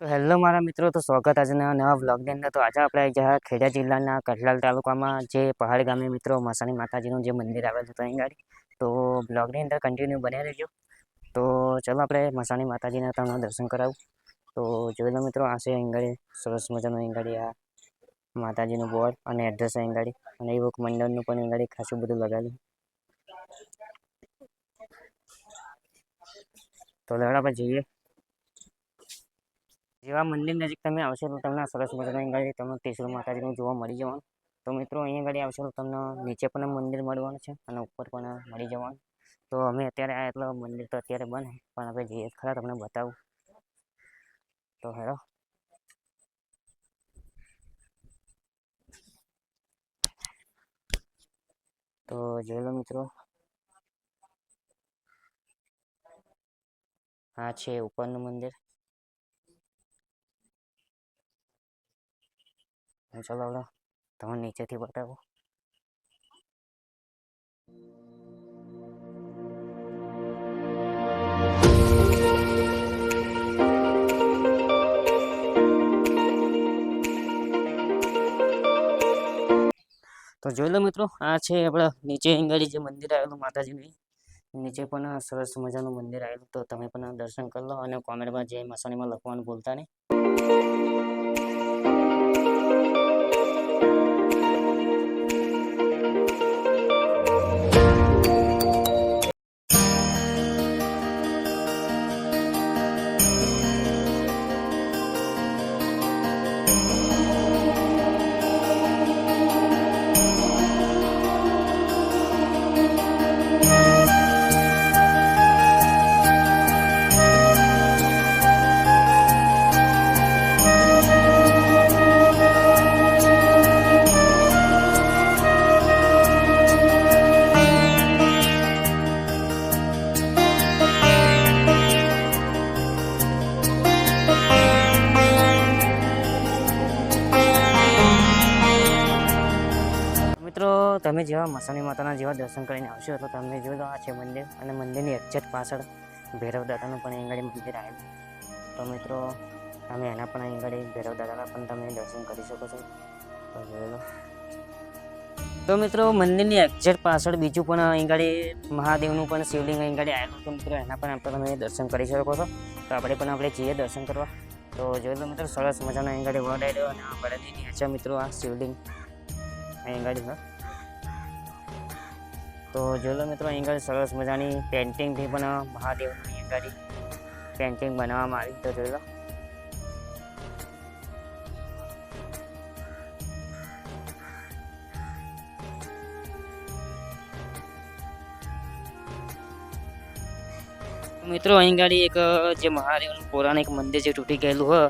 તો હેલો મારા મિત્રો, તો સ્વાગત આજના નવા બ્લોગની અંદર. તો આજે આપણે જ્યાં ખેડા જિલ્લાના કઠલાલ તાલુકામાં જે પહાડ ગામે મિત્રો મસાણી માતાજીનું જે મંદિર આવેલું હતું અહીં ગાડી, તો બ્લોગની અંદર કન્ટિન્યુ બન્યા રહેજો. તો ચલો આપણે મસાણી માતાજીના તમને દર્શન કરાવું. તો જોઈ લો મિત્રો, આ છે અહીં સરસ મજાનું અહીં આ માતાજીનું બોર્ડ અને એડ્રેસ અહીં ગાડી અને એવું મંડળનું પણ અહીં ગાડી ખાસું બધું લગાવેલું. તો લેવડ આપણે જઈએ. જેવા મંદિર નજીક તમે આવશો તો તમને સરસ મજાનું અહીં તમને ત્રિશુલ માતાજીનું જોવા મળી જવાનું. તો મિત્રો, અહીંયા ગાડી આવશો તો તમને નીચે પણ મંદિર મળવાનું છે અને ઉપર પણ મળી જવાનું. તો અમે અત્યારે આ એટલે મંદિર તો અત્યારે બને પણ આપણે જઈએ ખરા તમને બતાવું. તો હેરો તો જોઈ લો મિત્રો. આ છે ઉપરનું મંદિર. ચલો લો તમે નીચેથી બતાવો. તો જોઈ લો મિત્રો, આ છે આપણા નીચે અંગાડી જે મંદિર આવેલું માતાજીનું નીચે પણ સરસ મજાનું મંદિર આવેલું, તો તમે પણ દર્શન કરી લો અને કોમેન્ટમાં જય મસાણીમાં લખવાનું ભૂલતા નહીં. મિત્રો તમે જેવા મસાણી માતાના જેવા દર્શન કરીને આવશો, તો તમને જોઈ આ છે મંદિર અને મંદિરની એક્ઝેક્ટ પાછળ ભૈરવ દાદાનું પણ અહીં આગળ મંદિર આવેલું. તો મિત્રો, તમે એના પણ અહીં આગળ ભૈરવ પણ તમે દર્શન કરી શકો છો. તો જોઈ તો મિત્રો, મંદિરની એક્ઝેક્ટ પાછળ બીજું પણ અહીં આગળ મહાદેવનું પણ શિવલિંગ અહીં આગળ આવેલું તો મિત્રો, એના પણ આપણે તમે દર્શન કરી શકો છો. તો આપણે પણ આપણે જઈએ દર્શન કરવા. તો જોઈ લો મિત્રો, સરસ મજાનો અહીં આગળ વડ આવ્યો અને આ વડની નીચે મિત્રો આ શિવલિંગ અહીં આગળ તો જોઈ લો મિત્રો અહીં સરસ મજાની પેન્ટિંગથી પણ મહાદેવની આગળ પેન્ટિંગ બનાવવામાં આવી. તો જોઈ લો. મિત્રો અહીં ગાડી એક, જે મહાદેવનું પૌરાણિક મંદિર જે તૂટી ગયેલું હોય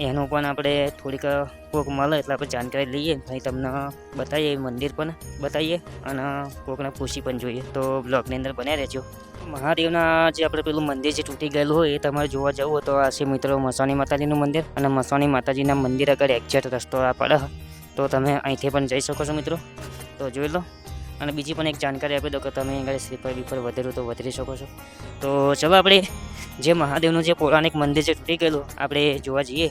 એનું પણ આપણે થોડીક કોક મળે એટલે આપણે જાણકારી લઈએ. ભાઈ તમને બતાવીએ મંદિર પણ બતાવીએ અને કોકને પૂછી પણ જોઈએ. તો બ્લોગની અંદર બન્યા રહેજો. મહાદેવના જે આપણે પેલું મંદિર જે તૂટી ગયેલું હોય, એ તમારે જોવા જવું હોય તો આ મિત્રો મસાણી માતાજીનું મંદિર. અને મસાણી માતાજીના મંદિર આગળ એક્ઝેક્ટ રસ્તો આ પડે. તો તમે અહીંથી પણ જઈ શકો છો મિત્રો. તો જોઈ લો. અને બીજી પણ એક જાણકારી આપી દો કે તમે અહીં આગળ સ્લીપર બીપર વધેરું તો વધારી શકો છો. તો ચલો આપણે જે મહાદેવનું જે પૌરાણિક મંદિર જે તૂટી ગયેલું, આપણે જોવા જઈએ.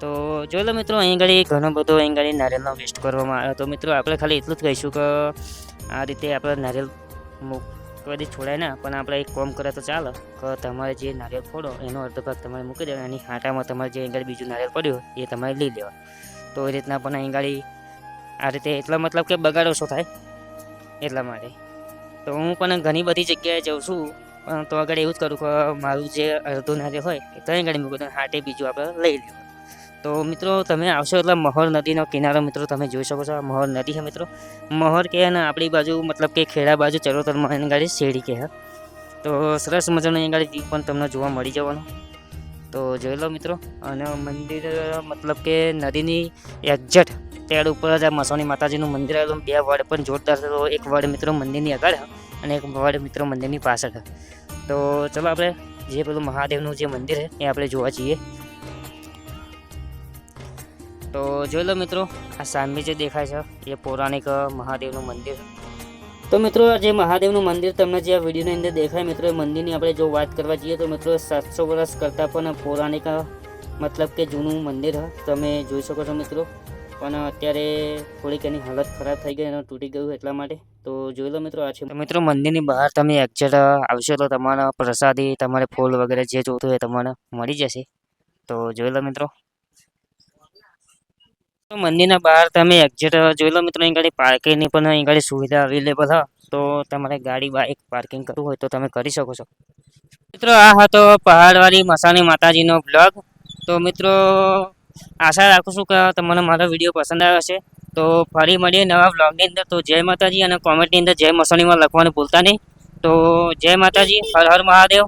તો જોઈ લો મિત્રો, અહીં આગળ ઘણો બધો અહીં આગળ નારિયેલનો વેસ્ટ કરવામાં આવ્યો. તો મિત્રો, આપણે ખાલી એટલું જ કહીશું કે આ રીતે આપણે નારિયેલ કદી છોડાય ના, પણ આપણે એક કોમ કરે તો ચાલે કે તમારે જે નારિયેળ ફોડો, એનો અડધો ભાગ તમારે મૂકી દેવાનો, એની હાંટામાં તમારે જે અહીં બીજું નારિયેળ પડ્યું, એ તમારે લઈ લેવા. તો એ રીતના પણ અહીં ગાડી આ રીતે એટલા મતલબ કે બગાડો ઓછો થાય એટલા માટે. તો હું પણ ઘણી બધી જગ્યાએ જાઉં છું, પણ તો આગળ એવું જ કરું કે મારું જે અડધું નારિયેળ હોય, એ તો અહીં મૂકું તો હાટે બીજું આપણે લઈ લેવું. તો મિત્રો, તમે આવશો એટલે મહોર નદીનો કિનારો મિત્રો તમે જોઈ શકો છો. આ મહોર નદી છે મિત્રો. મહોર કે અને આપણી બાજુ મતલબ કે ખેડા બાજુ ચરોતરમાં એની ગાડી શેરી કહે તો સરસ મજાનો અહીં ગાડી પણ તમને જોવા મળી જવાનું. તો જોઈ લો મિત્રો, અને મંદિર, મતલબ કે નદીની એક્ઝેટ તેડ ઉપર જ આ મસાણી માતાજીનું મંદિર આવેલું બે વડ પણ જોરદાર છે. તો એક વડ મિત્રો મંદિરની આગળ અને એક વડ મિત્રો મંદિરની પાછળ તો ચલો આપણે જે પેલું મહાદેવનું જે મંદિર છે એ આપણે જોવા જઈએ. તો જોઈ લો મિત્રો, આ સામે જે દેખાય છે, એ પૌરાણિક મહાદેવનું મંદિર. તો મિત્રો જે મહાદેવનું મંદિર તમને જે આ વિડીયોની અંદર દેખાય, મિત્રો, એ મંદિરની આપણે જો વાત કરવા જઈએ તો મિત્રો સાતસો વર્ષ કરતાં પણ પૌરાણિક મતલબ કે જૂનું મંદિર તમે જોઈ શકો છો મિત્રો. પણ અત્યારે થોડીક એની હાલત ખરાબ થઈ ગઈ અને તૂટી ગયું એટલા માટે. તો જોઈ લો મિત્રો, આ છે મિત્રો, મંદિરની બહાર તમે એક્ઝેટ આવશો તો તમારા પ્રસાદી, તમારે ફૂલ વગેરે જે જોતું હોય તમને મળી જશે. તો જોઈ લો મિત્રો. મંદિરના બહાર તમે એક્ઝેટ જોઈ લો મિત્રો, અહીં ગાડી પાર્કિંગની પણ અહીં ગાડી સુવિધા અવેલેબલ હ. તો તમારે ગાડી બાઇક પાર્કિંગ કરવું હોય તો તમે કરી શકો છો. મિત્રો, આ હતો પહાડવાળી મસાની માતાજીનો બ્લોગ તો મિત્રો, આશા રાખું છું કે તમને મારો વીડિયો પસંદ આવ્યો હશે. તો ફરી મળીએ નવા બ્લોગની અંદર. તો જય માતાજી અને કોમેન્ટની અંદર જય મસાણીમાં લખવાનું ભૂલતા નહીં. તો જય માતાજી, હર હર મહાદેવ.